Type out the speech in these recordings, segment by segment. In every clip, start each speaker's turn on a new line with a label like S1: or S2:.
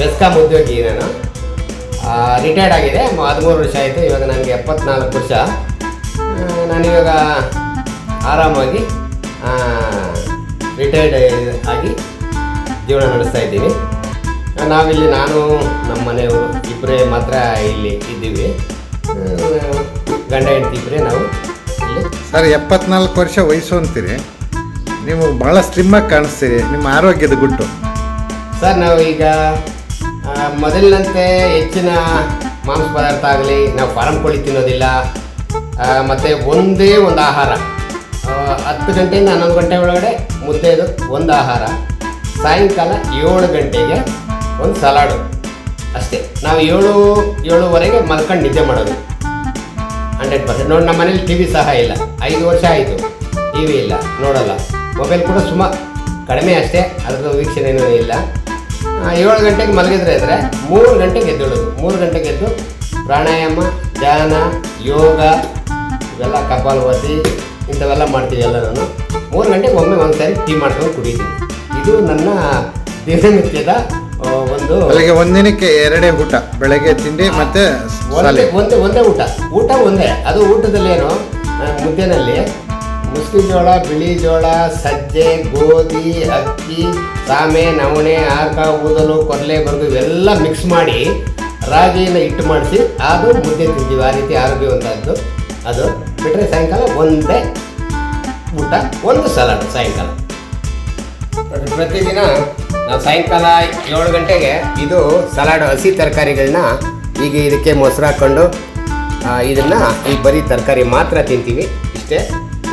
S1: ಬೆಸ್ಕಾಂ ಉದ್ಯೋಗಿ ನಾನು ರಿಟೈರ್ಡ್ ಆಗಿದೆ. ಹದಿಮೂರು ವರ್ಷ ಆಯಿತು. ಇವಾಗ ನನಗೆ ಎಪ್ಪತ್ನಾಲ್ಕು ವರ್ಷ. ನಾನಿವಾಗ ಆರಾಮಾಗಿ ರಿಟೈರ್ಡ್ ಆಗಿ ಜೀವನ ನಡೆಸ್ತಾ ಇದ್ದೀನಿ. ನಾವಿಲ್ಲಿ ನಾನು ನಮ್ಮ ಮನೆಯವರು ಇಬ್ಬರೇ ಮಾತ್ರ ಇಲ್ಲಿ ಇದ್ದೀವಿ. ಗಂಡ ಹೆಂಡತಿ ಇಬ್ಬರೇ ನಾವು ಇಲ್ಲಿ.
S2: ಸರ್ ಎಪ್ಪತ್ನಾಲ್ಕು ವರ್ಷ ವಯಸ್ಸು ಅಂತೀರಿ. ನೀವು ಭಾಳ ಸ್ಲಿಮ್ಮಾಗಿ ಕಾಣಿಸ್ತೀರಿ. ನಿಮ್ಮ ಆರೋಗ್ಯದ ಗುಟ್ಟು.
S1: ಸರ್ ನಾವು ಈಗ ಮೊದಲಿನಂತೆ ಹೆಚ್ಚಿನ ಮಾಂಸ ಪದಾರ್ಥ ಆಗಲಿ, ನಾವು ಫಾರಂ ಕೋಳಿ ತಿನ್ನೋದಿಲ್ಲ. ಮತ್ತು ಒಂದೇ ಒಂದು ಆಹಾರ. ಹತ್ತು ಗಂಟೆಯಿಂದ ಹನ್ನೊಂದು ಗಂಟೆ ಒಳಗಡೆ ಮುದ್ದೆದು ಒಂದು ಆಹಾರ. ಸಾಯಂಕಾಲ ಏಳು ಗಂಟೆಗೆ ಒಂದು ಸಲಾಡು. ಅಷ್ಟೇ. ನಾವು ಏಳು, ಏಳುವರೆಗೆ ಮಲ್ಕೊಂಡು ನಿದ್ದೆ ಮಾಡೋದು. Hundred percent. ನೋಡಿ, ನಮ್ಮ ಮನೇಲಿ ಟಿ ವಿ ಸಹ ಇಲ್ಲ. ಐದು ವರ್ಷ ಆಯಿತು. ಟಿ ವಿ ಇಲ್ಲ. ನೋಡಲ್ಲ. ಮೊಬೈಲ್ ಕೂಡ ಸುಮ ಕಡಿಮೆ ಅಷ್ಟೇ. ಅದರದ್ದು ವೀಕ್ಷಣೆ ಇಲ್ಲ. ಏಳು ಗಂಟೆಗೆ ಮಲಗಿದ್ರೆ ಇದ್ರೆ ಮೂರು ಗಂಟೆಗೆ ಎದ್ದೇಳೋದು. ಮೂರು ಗಂಟೆಗೆ ಎದ್ದು ಪ್ರಾಣಾಯಾಮ ಧ್ಯಾನ ಯೋಗ ಇವೆಲ್ಲ ಕಪಾಲಭಾತಿ ಇಂಥವೆಲ್ಲ ಮಾಡ್ತೀವಿ ಎಲ್ಲ ನಾನು ಮೂರು ಗಂಟೆಗೆ ಒಮ್ಮೆ ಒಂದು ಸಾರಿ ಟೀ ಮಾಡ್ಕೊಂಡು ಕುಡಿತೀನಿ. ಇದು ನನ್ನ ದಿನನಿತ್ಯದ ಒಂದು
S2: ಬೆಳಗ್ಗೆ ಒಂದಿನಕ್ಕೆ ಎರಡೇ ಊಟ. ಬೆಳಗ್ಗೆ ತಿಂಡಿ ಮತ್ತೆ
S1: ಒಂದೇ ಒಂದೇ ಒಂದೇ ಊಟ. ಊಟ ಒಂದೇ. ಅದು ಊಟದಲ್ಲಿ ಏನು ಮುದ್ದೆನಲ್ಲಿ ಮುಸ್ಲಿ ಜೋಳ ಬಿಳಿ ಜೋಳ ಸಜ್ಜೆ, ಗೋಧಿ, ಅಕ್ಕಿ, ಸಾಮೆ, ನವಣೆ, ಆರ್ಕ, ಊದಲು, ಕೊರಲೆ, ಬರ್ಗು ಇವೆಲ್ಲ ಮಿಕ್ಸ್ ಮಾಡಿ ರಾಗಿನ ಹಿಟ್ಟು ಮಾಡಿಸಿ ಅದು ಮುದ್ದೆ ತಿಂತೀವಿ. ಆ ರೀತಿ ಆರೋಗ್ಯವಂತದ್ದು ಅದು ಬಿಟ್ಟರೆ ಸಾಯಂಕಾಲ ಒಂದೇ ಊಟ, ಒಂದು ಸಲಾಡ್ ಸಾಯಂಕಾಲ. ಪ್ರತಿದಿನ ನಾವು ಸಾಯಂಕಾಲ ಏಳು ಗಂಟೆಗೆ ಇದು ಸಲಾಡ್ ಹಸಿ ತರಕಾರಿಗಳನ್ನ ಈಗ ಇದಕ್ಕೆ ಮೊಸರು ಹಾಕ್ಕೊಂಡು ಇದನ್ನ ಈ ಬರೀ ತರಕಾರಿ ಮಾತ್ರ ತಿಂತೀವಿ. ಇಷ್ಟೇ.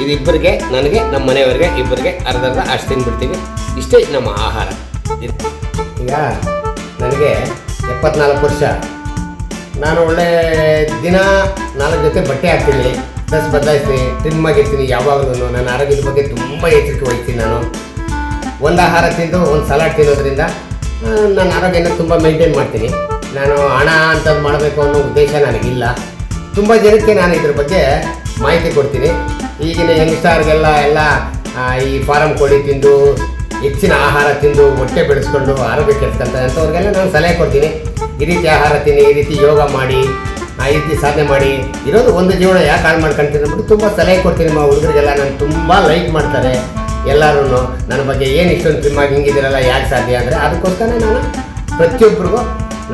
S1: ಇದು ಇಬ್ಬರಿಗೆ ನನಗೆ, ನಮ್ಮ ಮನೆಯವರಿಗೆ, ಇಬ್ಬರಿಗೆ ಅರ್ಧ ಅರ್ಧ ಅಷ್ಟು ತಿಂದ್ಬಿಡ್ತೀವಿ ಇಷ್ಟೇ ನಮ್ಮ ಆಹಾರ. ಈಗ ನನಗೆ ಎಪ್ಪತ್ನಾಲ್ಕು ವರ್ಷ. ನಾನು ಒಳ್ಳೆ ದಿನ ನಾಲ್ಕು ಜೊತೆ ಬಟ್ಟೆ ಹಾಕ್ತೀನಿ, ಡ್ರೆಸ್ ಬದಲಾಯಿಸ್ತೀನಿ, ಟ್ರಿಮ್ ಆಗಿರ್ತೀನಿ ಯಾವಾಗಲೂ ನನ್ನ ಆರೋಗ್ಯದ ಬಗ್ಗೆ ತುಂಬ ಎಚ್ಚರಿಕೆ ವಹಿಸ್ತೀನಿ ನಾನು. ಒಂದು ಆಹಾರ ತಿಂದು, ಒಂದು ಸಲಾಡ್ ತಿನ್ನೋದ್ರಿಂದ ನನ್ನ ಆರೋಗ್ಯನ ತುಂಬ ಮೇಂಟೈನ್ ಮಾಡ್ತೀನಿ. ನಾನು ಹಣ ಅಂತದ್ದು ಮಾಡಬೇಕು ಅನ್ನೋ ಉದ್ದೇಶ ನನಗಿಲ್ಲ. ತುಂಬ ಜನಕ್ಕೆ ನಾನು ಇದ್ರ ಬಗ್ಗೆ ಮಾಹಿತಿ ಕೊಡ್ತೀನಿ. ಈಗಿನ ಯಂಗ್ಸ್ಟಾರ್ಗೆಲ್ಲ ಎಲ್ಲ ಈ ಫಾರಂ ಕೋಳಿ ತಿಂದು, ಹೆಚ್ಚಿನ ಆಹಾರ ತಿಂದು ಹೊಟ್ಟೆ ಬೆಳೆಸ್ಕೊಂಡು ಆರೋಗ್ಯ ಕೆಡ್ಸ್ಕೊಂತಾರೆ ಅಂಥವ್ರಿಗೆಲ್ಲ ನಾನು ಸಲಹೆ ಕೊಡ್ತೀನಿ. ಈ ರೀತಿ ಆಹಾರ ತಿನ್ನಿ, ಈ ರೀತಿ ಯೋಗ ಮಾಡಿ, ಆ ರೀತಿ ಸಾಧನೆ ಮಾಡಿ, ಇರೋದು ಒಂದು ಜೀವನ ಯಾಕೆ ಹಾಳು ಮಾಡ್ಕೊಂತೀನಿ ಅಂದ್ಬಿಟ್ಟು ತುಂಬ ಸಲಹೆ ಕೊಡ್ತೀನಿ. ಮಾ ಹುಡುಗರಿಗೆಲ್ಲ ನಾನು ತುಂಬ ಲೈಕ್ ಮಾಡ್ತಾರೆ ಎಲ್ಲರೂ ನನ್ನ ಬಗ್ಗೆ ಏನು ಇಷ್ಟೊಂದು ಸಿಮ್ಮಾಗಿ ಹಿಂಗಿದ್ದೀರಲ್ಲ, ಯಾಕೆ ಸಾಧ್ಯ ಅಂದರೆ ಅದಕ್ಕೋಸ್ಕರ ನಾನು ಪ್ರತಿಯೊಬ್ಬರಿಗೂ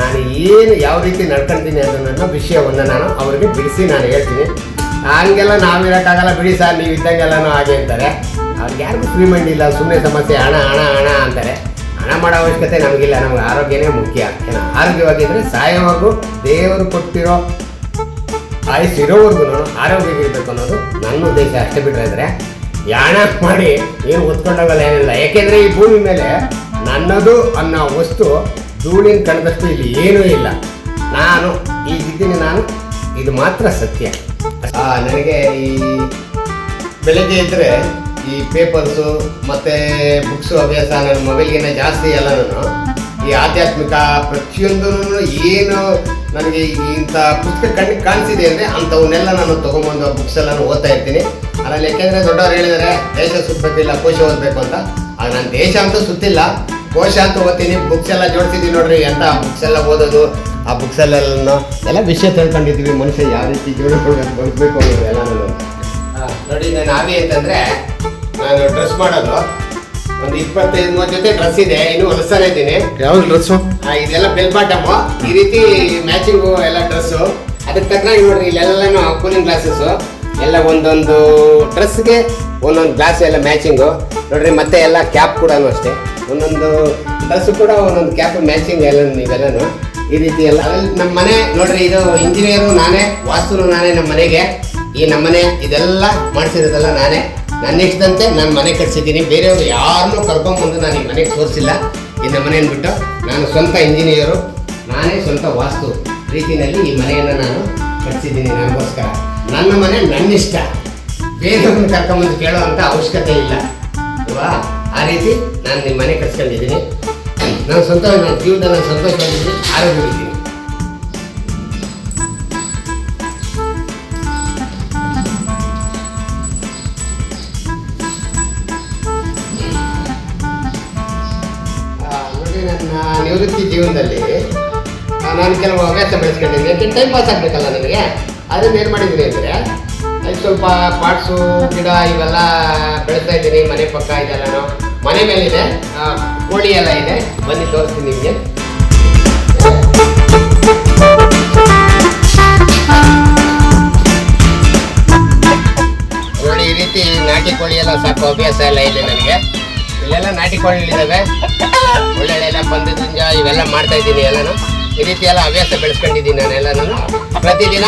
S1: ನಾನು ಏನು ಯಾವ ರೀತಿ ನಡ್ಕೊಳ್ತೀನಿ ಅನ್ನೋ ವಿಷಯವನ್ನು ನಾನು ಅವರಿಗೆ ಬಿಡಿಸಿ ನಾನು ಹೇಳ್ತೀನಿ. ಹಂಗೆಲ್ಲ ನಾವಿರೋಕ್ಕಾಗಲ್ಲ ಬಿಡಿ ಸರ್, ನೀವು ಇದ್ದಂಗೆಲ್ಲನೂ ಹಾಗೆ ಅಂತಾರೆ. ಅವ್ರಿಗೆ ಯಾರಿಗೂ ಫ್ರೀ ಮೈಂಡ್ ಇಲ್ಲ ಸುಮ್ಮನೆ ಸಮಸ್ಯೆ, ಹಣ ಹಣ ಹಣ ಅಂತಾರೆ. ಹಣ ಮಾಡೋ ಅವಶ್ಯಕತೆ ನಮಗಿಲ್ಲ, ನಮ್ಗೆ ಆರೋಗ್ಯನೇ ಮುಖ್ಯ. ಏನೋ ಆರೋಗ್ಯವಾಗಿದ್ದರೆ ಸಾಯೋವರೆಗೂ ದೇವರು ಕೊಟ್ಟಿರೋ ಆಯುಸ್ ಇರೋವರೆಗೂ ಆರೋಗ್ಯ ಇರಬೇಕು ಅನ್ನೋದು ನನ್ನ ಉದ್ದೇಶ. ಅಷ್ಟೇ ಬಿಟ್ಟರೆ ಅಂದರೆ ಯಾಣ ಮಾಡಿ ಏನು ಹೊತ್ಕೊಂಡೋಗಲ್ಲ, ಏನಿಲ್ಲ. ಯಾಕೆಂದರೆ ಈ ಭೂಮಿ ಮೇಲೆ ನನ್ನದು ಅನ್ನೋ ವಸ್ತು ಧೂಳಿನ ಕಣದಷ್ಟು ಇಲ್ಲಿ ಏನೂ ಇಲ್ಲ. ನಾನು ಈಗಿದ್ದೀನಿ ನಾನು, ಇದು ಮಾತ್ರ ಸತ್ಯ. ನನಗೆ ಈ ಬೆಳಗ್ಗೆ ಇದ್ದರೆ ಈ ಪೇಪರ್ಸು ಮತ್ತು ಬುಕ್ಸು ಅಭ್ಯಾಸ ನನ್ನ ಮೊಬೈಲ್ಗಿಂತ ಜಾಸ್ತಿ ಎಲ್ಲ ನಾನು ಈ ಆಧ್ಯಾತ್ಮಿಕ ಪ್ರತಿಯೊಂದೂ ಏನು ನನಗೆ ಇಂಥ ಪುಸ್ತಕ ಕಣ್ಣಿಗೆ ಕಾಣಿಸಿದೆ ಅಂದರೆ ಅಂಥವನ್ನೆಲ್ಲ ನಾನು ತೊಗೊಂಬಂದು ಬುಕ್ಸ್ ಎಲ್ಲನೂ ಓದ್ತಾ ಇರ್ತೀನಿ. ಅದರಲ್ಲಿ ಯಾಕೆಂದರೆ ದೊಡ್ಡವ್ರು ಹೇಳಿದರೆ, ದೇಶ ಸುತ್ತಬೇಕಿಲ್ಲ ಕೋಶ ಓದಬೇಕು ಅಂತ. ಆಗ ನಾನು ದೇಶ ಅಂತೂ ಸುತ್ತಿಲ್ಲ. ಕೋಶ ಅಂತ ಓದ್ತೀನಿ ಬುಕ್ಸ್ ಎಲ್ಲ ಜೋಡಿಸಿದ್ದೀನಿ ನೋಡ್ರಿ, ಎಂಥ ಬುಕ್ಸ್ ಎಲ್ಲ ಓದೋದು. ಆ ಬುಕ್ಸಲ್ಲೆಲ್ಲ ಎಲ್ಲ ವಿಷಯ ತಿಳ್ಕೊಂಡಿದ್ವಿ ಮನುಷ್ಯ ಯಾವ ರೀತಿ ಜೀವನ ಬದುಕಬೇಕು ಅನ್ನೋದು ಎಲ್ಲ ನೋಡಿ ನಾನು ಆವಿ ಅಂತಂದರೆ ನಾನು ಡ್ರೆಸ್ ಮಾಡೋದು ಒಂದು ಇಪ್ಪತ್ತೈದು ಮೂವತ್ತು ಜೊತೆ ಡ್ರೆಸ್ ಇದೆ. ಇನ್ನು ಹೊಲಿಸ್ತಾನೆ ಇದ್ದೀನಿ.
S2: ಯಾವ ಡ್ರೆಸ್ಸು?
S1: ಆ, ಇದೆಲ್ಲ ಬೆಲ್ ಬಾಟಮು ಈ ರೀತಿ ಮ್ಯಾಚಿಂಗು ಎಲ್ಲ ಡ್ರೆಸ್ಸು. ಅದಕ್ಕೆ ತಕ್ಕನಾಗಿ ನೋಡಿರಿ ಇಲ್ಲೆಲ್ಲನೂ ಕೂಲಿಂಗ್ ಗ್ಲಾಸಸ್ಸು. ಎಲ್ಲ ಒಂದೊಂದು ಡ್ರೆಸ್ಗೆ ಒಂದೊಂದು ಗ್ಲಾಸ್ ಎಲ್ಲ ಮ್ಯಾಚಿಂಗು. ನೋಡಿರಿ ಮತ್ತೆ ಎಲ್ಲ ಕ್ಯಾಪ್ ಕೂಡ ಅಷ್ಟೇ. ಒಂದೊಂದು ಡ್ರೆಸ್ ಕೂಡ ಒಂದೊಂದು ಕ್ಯಾಪ್ ಮ್ಯಾಚಿಂಗ್ ಎಲ್ಲ ಇವೆಲ್ಲನು ಈ ರೀತಿ ಎಲ್ಲ. ನಮ್ಮ ಮನೆ, ನೋಡ್ರಿ, ಇದು ಇಂಜಿನಿಯರು ನಾನೇ, ವಾಸ್ತುರು ನಾನೇ ನಮ್ಮ ಮನೆಗೆ. ಈ ನಮ್ಮನೆ ಇದೆಲ್ಲ ಮಾಡಿಸಿರೋದೆಲ್ಲ ನಾನೇ. ನನ್ನ ಇಷ್ಟದಂತೆ ನಾನು ಮನೆ ಕಟ್ಸಿದ್ದೀನಿ. ಬೇರೆಯವರು ಯಾರನ್ನು ಕರ್ಕೊಂಬಂದು ನಾನು ಈ ಮನೆಗೆ ತೋರಿಸಿಲ್ಲ. ಈ ನಮ್ಮ ಮನೆಯನ್ನು ಬಿಟ್ಟು ನಾನು ಸ್ವಂತ ಇಂಜಿನಿಯರು ನಾನೇ ಸ್ವಂತ ವಾಸ್ತು ರೀತಿಯಲ್ಲಿ ಈ ಮನೆಯನ್ನು ನಾನು ಕಟ್ಸಿದ್ದೀನಿ ನನಗೋಸ್ಕರ. ನನ್ನ ಮನೆ ನನ್ನ ಇಷ್ಟ ಬೇರೆಯವ್ರನ್ನ ಕರ್ಕೊಂಬಂದು ಕೇಳೋವಂಥ ಅವಶ್ಯಕತೆ ಇಲ್ಲ. ಅಲ್ವಾ? ಆ ರೀತಿ ನಾನು ನಿಮ್ಮ ಮನೆ ಕಟ್ಸ್ಕೊಂಡಿದ್ದೀನಿ. ನಾನು ಸಂತೋಷ ನನ್ನ ಜೀವನದಲ್ಲಿ ನಾನು ಸಂತೋಷವಾಗಿದ್ದೀನಿ ಆರೋಗ್ಯವಾಗಿದ್ದೀನಿ ಆ, ನೋಡಿ ನಿವೃತ್ತಿ ಜೀವನದಲ್ಲಿ ನಾನು ಕೆಲವು ಹವ್ಯಾಸ ಬೆಳೆಸ್ಕೊಂಡಿದ್ದೀನಿ. ಯಾಕೆ ಟೈಮ್ ಪಾಸ್ ಆಗಬೇಕಲ್ಲ ನನಗೆ ಅದನ್ನು ಏನು ಮಾಡಿದ್ದೀನಿ ಅಂದರೆ ಅದು ಸ್ವಲ್ಪ ಪಾಟ್ಸು ಗಿಡ ಇವೆಲ್ಲ ಬೆಳೆಸ್ತಾ ಇದ್ದೀನಿ. ಮನೆ ಪಕ್ಕ ಇದೆಲ್ಲನೂ. ಮನೆ ಮೇಲಿದೆ. ಕೋಳಿ ಎಲ್ಲ ಇದೆ. ಬನ್ನಿ, ತೋರಿಸ್ತೀನಿ ನಿಮಗೆ. ನೋಡಿ, ಈ ರೀತಿ ನಾಟಿ ಕೋಳಿ ಎಲ್ಲ ಸಾಕು. ಅಭ್ಯಾಸ ಎಲ್ಲ ಇದೆ ನನಗೆ ಇಲ್ಲೆಲ್ಲ ನಾಟಿ ಕೋಳಿಗಳಿದ್ದಾವೆ ಒಳ್ಳೆ ಎಲ್ಲ ಬಂದಿದ್ದಿಂದ ಇವೆಲ್ಲ ಮಾಡ್ತಾ ಇದ್ದೀನಿ ಎಲ್ಲಾನು. ಈ ರೀತಿ ಎಲ್ಲ ಹವ್ಯಾಸ ಬೆಳೆಸ್ಕೊಂಡಿದ್ದೀನಿ ನಾನೆಲ್ಲನೂ. ಪ್ರತಿದಿನ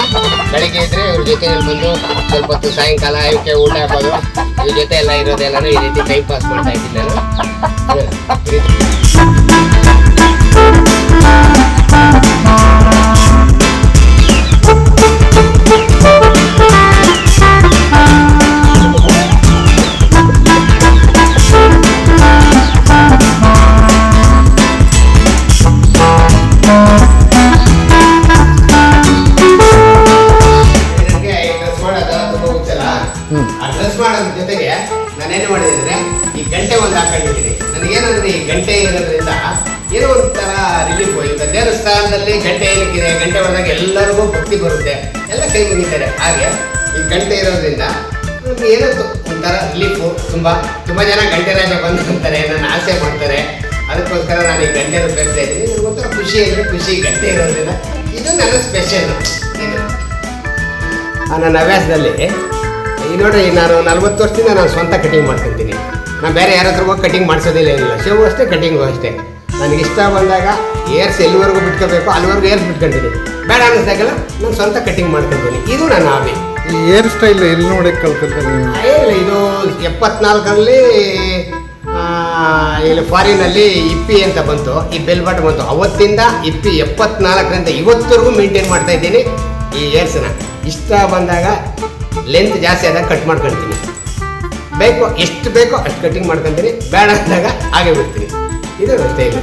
S1: ಬೆಳಿಗ್ಗೆ ಇದ್ರೆ ಇವ್ರ ಜೊತೆ ಬಂದು ಸ್ವಲ್ಪ ಹೊತ್ತು ಸಾಯಂಕಾಲ ಇವಕ್ಕೆ ಊಟ ಹಾಕೋದು. ಇವ್ರ ಜೊತೆ ಎಲ್ಲ ಇರೋದೆಲ್ಲನೂ ಈ ರೀತಿ ಟೈಮ್ ಪಾಸ್ ಮಾಡ್ತಾ ಇದ್ದೀನಿ ನಾನು. ನಾನೇನು ಮಾಡಿದ್ರೆ ಈ ಗಂಟೆ ಒಂದು ಹಾಕೊಂಡಿದ್ದೀನಿ. ನನಗೇನಂದ್ರೆ ಈ ಗಂಟೆ ಇರೋದ್ರಿಂದ ಏನೋ ಒಂಥರ ರಿಲೀಫ್ ಈಗ ದೇವಸ್ಥಾನದಲ್ಲಿ ಗಂಟೆ ಏನಕ್ಕಿದೆ? ಗಂಟೆ ಬಂದಾಗ ಎಲ್ಲರಿಗೂ ಭಕ್ತಿ ಬರುತ್ತೆ. ಎಲ್ಲ ಕೈ ಮುಗಿತಾರೆ. ಹಾಗೆ ಈ ಗಂಟೆ ಇರೋದ್ರಿಂದ ಏನೋ ಒಂಥರ ರಿಲೀಫು ತುಂಬ ತುಂಬ ಜನ ಗಂಟೆ ರಾಜ ಬಂದು ಅಂತಾರೆ, ನನ್ನ ಆಸೆ ಮಾಡ್ತಾರೆ. ಅದಕ್ಕೋಸ್ಕರ ನಾನು ಈ ಗಂಟೆ ಬೆಳೆಸ್ತಾ ಇದ್ದೀನಿ. ಒಂಥರ ಖುಷಿ ಅಂದರೆ ಖುಷಿ ಗಂಟೆ ಇರೋದ್ರಿಂದ. ಇದು ನನ್ನ ಸ್ಪೆಷಲ್ ಇದು. ನನ್ನ ಹವ್ಯಾಸದಲ್ಲಿ ಈ ನೋಡ್ರಿ ನಾನು ನಲ್ವತ್ತು ವರ್ಷದಿಂದ ನಾನು ಸ್ವಂತ ಕಟಿಂಗ್ ಮಾಡ್ಕೊತೀನಿ. ನಾನು ಬೇರೆ ಯಾರ ಹತ್ರ ಹೋಗಿ ಕಟಿಂಗ್ ಮಾಡಿಸೋದಿಲ್ಲ ಏನಿಲ್ಲ. ಶೇವು ಅಷ್ಟೇ ಕಟಿಂಗು ಅಷ್ಟೇ. ನನಗೆ ಇಷ್ಟ ಬಂದಾಗ ಏರ್ಸ್ ಎಲ್ಲಿವರೆಗೂ ಬಿಟ್ಕೋಬೇಕು ಅಲ್ಲಿವರೆಗೂ ಏರ್ಸ್ ಬಿಟ್ಕೊತೀನಿ ಬೇಡ ಅನ್ನಿಸ್ದಾಗೆಲ್ಲ ನಾನು ಸ್ವಂತ ಕಟಿಂಗ್ ಮಾಡ್ಕೊತೀನಿ. ಇದು ನನ್ನ ಹಾಬಿ
S2: ಈ ಏರ್ ಸ್ಟೈಲ್ ಎಲ್ಲಿ ನೋಡಿ ಕಲ್ತಿರ್ತೀನಿ
S1: ಇಲ್ಲ ಇದು ಎಪ್ಪತ್ನಾಲ್ಕರಲ್ಲಿ ಇಲ್ಲಿ ಫಾರಿನಲ್ಲಿ ಇಪ್ಪಿ ಅಂತ ಬಂತು ಈ ಬೆಲ್ ಬಟನ್ ಬಂತು. ಅವತ್ತಿಂದ ಇಪ್ಪಿ ಎಪ್ಪತ್ನಾಲ್ಕರಿಂದ ಇವತ್ತರೆಗೂ ಮೇಂಟೈನ್ ಮಾಡ್ತಾ ಇದ್ದೀನಿ ಈ ಏರ್ಸನ್ನ ಇಷ್ಟ ಬಂದಾಗ ಲೆಂತ್ ಜಾಸ್ತಿ ಆದಾಗ ಕಟ್ ಮಾಡ್ಕೊಳ್ತೀನಿ ಬೇಕು, ಎಷ್ಟು ಬೇಕೋ ಅಷ್ಟು ಕಟಿಂಗ್ ಮಾಡ್ಕೊತೀನಿ. ಬೇಡ ಅಂದಾಗ ಹಾಗೆ ಬಿಡ್ತೀನಿ. ಇದು ಸ್ಟೈಲು